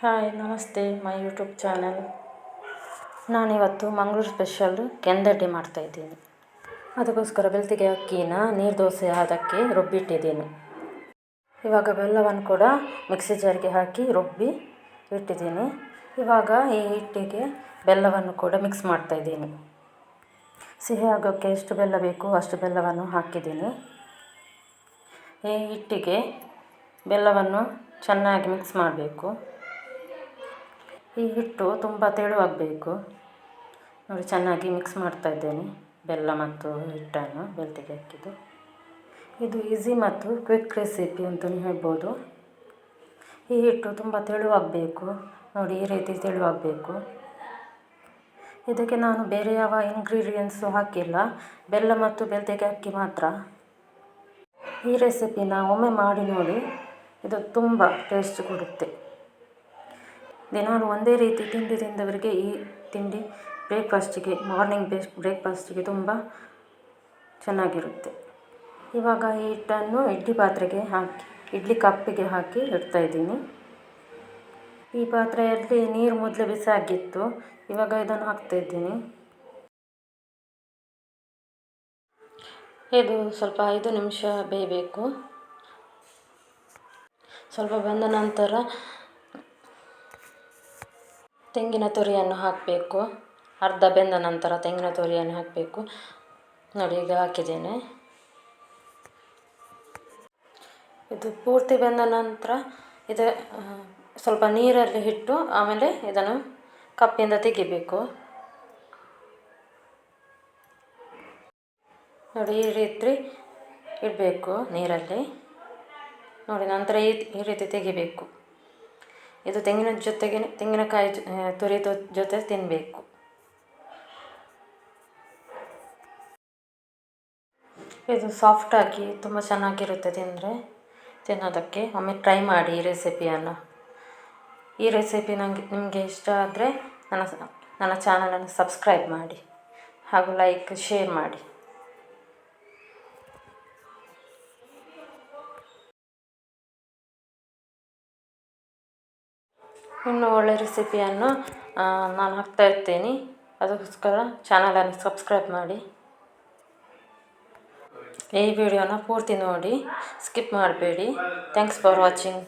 Hi, ನಮಸ್ತೆ, my YouTube channel. ನಾನಿವತ್ತು Mangaluru special ಕೆಂದಡ್ಡಿ ಮಾಡ್ತಾಯಿದ್ದೀನಿ ಅದಕ್ಕೋಸ್ಕರ ಬೆಳ್ತಿಗೆ ಅಕ್ಕಿನ ನೀರು ದೋಸೆ ಆದಕ್ಕೆ ರುಬ್ಬಿಟ್ಟಿದ್ದೀನಿ. ಇವಾಗ ಬೆಲ್ಲವನ್ನು ಕೂಡ ಮಿಕ್ಸಿ ಜಾರಿಗೆ ಹಾಕಿ ರುಬ್ಬಿ ಇಟ್ಟಿದ್ದೀನಿ. ಇವಾಗ ಈ ಹಿಟ್ಟಿಗೆ ಬೆಲ್ಲವನ್ನು ಕೂಡ ಮಿಕ್ಸ್ ಮಾಡ್ತಾಯಿದ್ದೀನಿ ಸಿಹಿ ಆಗೋಕ್ಕೆ ಎಷ್ಟು ಬೆಲ್ಲ ಬೇಕು ಅಷ್ಟು ಬೆಲ್ಲವನ್ನು ಹಾಕಿದ್ದೀನಿ. ಈ ಹಿಟ್ಟಿಗೆ ಬೆಲ್ಲವನ್ನು ಚೆನ್ನಾಗಿ ಮಿಕ್ಸ್ ಮಾಡಬೇಕು. ಈ ಹಿಟ್ಟು ತುಂಬ ತೆಳುವಾಗಬೇಕು. ನೋಡಿ, ಚೆನ್ನಾಗಿ ಮಿಕ್ಸ್ ಮಾಡ್ತಾ ಇದ್ದೇನೆ. ಬೆಲ್ಲ ಮತ್ತು ಹಿಟ್ಟನ್ನು ಬೆಳ್ತಿಗೆ ಹಾಕಿದ್ದು. ಇದು ಈಸಿ ಮತ್ತು ಕ್ವಿಕ್ ರೆಸಿಪಿ ಅಂತಲೂ ಹೇಳ್ಬೋದು. ಈ ಹಿಟ್ಟು ತುಂಬ ತೆಳುವಾಗಬೇಕು. ನೋಡಿ, ಈ ರೀತಿ ತೆಳುವಾಗಬೇಕು. ಇದಕ್ಕೆ ನಾನು ಬೇರೆ ಯಾವ ಇಂಗ್ರೀಡಿಯೆಂಟ್ಸು ಹಾಕಿಲ್ಲ. ಬೆಲ್ಲ ಮತ್ತು ಬೆಳ್ತಿಗೆ ಅಕ್ಕಿ ಮಾತ್ರ. ಈ ರೆಸಿಪಿನ ಒಮ್ಮೆ ಮಾಡಿ ನೋಡಿ. ಇದು ತುಂಬ ಟೇಸ್ಟ್ ಕೊಡುತ್ತೆ. ದಿನಾಲು ಒಂದೇ ರೀತಿ ತಿಂಡಿ ತಿಂದವರಿಗೆ ಈ ತಿಂಡಿ ಬ್ರೇಕ್ಫಾಸ್ಟಿಗೆ, ಮಾರ್ನಿಂಗ್ ಬೇಸ್, ಬ್ರೇಕ್ಫಾಸ್ಟಿಗೆ ತುಂಬ ಚೆನ್ನಾಗಿರುತ್ತೆ. ಇವಾಗ ಈ ಹಿಟ್ಟನ್ನು ಇಡ್ಲಿ ಪಾತ್ರೆಗೆ ಹಾಕಿ, ಇಡ್ಲಿ ಕಪ್ಪಿಗೆ ಹಾಕಿ ಇಡ್ತಾಯಿದ್ದೀನಿ ಈ ಪಾತ್ರೆಯಲ್ಲಿ ನೀರು ಮೊದಲು ಬಿಸಾಗಿತ್ತು ಇವಾಗ ಇದನ್ನು ಹಾಕ್ತಾಯಿದ್ದೀನಿ ಇದು ಸ್ವಲ್ಪ ಐದು ನಿಮಿಷ ಬೇಯಬೇಕು. ಸ್ವಲ್ಪ ಬಂದ ನಂತರ ತೆಂಗಿನ ತುರಿಯನ್ನು ಹಾಕಬೇಕು. ಅರ್ಧ ಬೆಂದ ನಂತರ ತೆಂಗಿನ ತುರಿಯನ್ನು ಹಾಕಬೇಕು. ನೋಡಿ, ಈಗ ಹಾಕಿದ್ದೇನೆ. ಇದು ಪೂರ್ತಿ ಬೆಂದ ನಂತರ ಇದು ಸ್ವಲ್ಪ ನೀರಲ್ಲಿ ಇಟ್ಟು ಆಮೇಲೆ ಇದನ್ನು ಕಪ್ಪಿಂದ ತೆಗಿಬೇಕು. ನೋಡಿ, ಈ ರೀತಿ ಇಡಬೇಕು ನೀರಲ್ಲಿ. ನೋಡಿ, ನಂತರ ಈ ಈ ರೀತಿ ತೆಗಿಬೇಕು. ಇದು ತೆಂಗಿನ ಜೊತೆಗೆ, ತೆಂಗಿನಕಾಯಿ ತುರಿ ಜೊತೆ ತಿನ್ನಬೇಕು ಇದು ಸಾಫ್ಟಾಗಿ ತುಂಬ ಚೆನ್ನಾಗಿರುತ್ತೆ ತಿಂದರೆ. ತಿನ್ನೋದಕ್ಕೆ ಒಮ್ಮೆ ಟ್ರೈ ಮಾಡಿ ಈ ರೆಸಿಪಿಯನ್ನು ಈ ರೆಸಿಪಿ ನನಗೆ ನಿಮಗೆ ಇಷ್ಟ ಆದರೆ ನನ್ನ ನನ್ನ ಚಾನಲನ್ನು ಸಬ್ಸ್ಕ್ರೈಬ್ ಮಾಡಿ. ಹಾಗೂ ಲೈಕ್ ಶೇರ್ ಮಾಡಿ. ಇನ್ನೂ ಒಳ್ಳೆಯ ರೆಸಿಪಿಯನ್ನು ನಾನು ಹಾಕ್ತಾ ಇರ್ತೀನಿ. ಅದಕ್ಕೋಸ್ಕರ ಚಾನಲನ್ನು ಸಬ್ಸ್ಕ್ರೈಬ್ ಮಾಡಿ. ಈ ವಿಡಿಯೋನ ಪೂರ್ತಿ ನೋಡಿ. ಸ್ಕಿಪ್ ಮಾಡಬೇಡಿ. Thanks for watching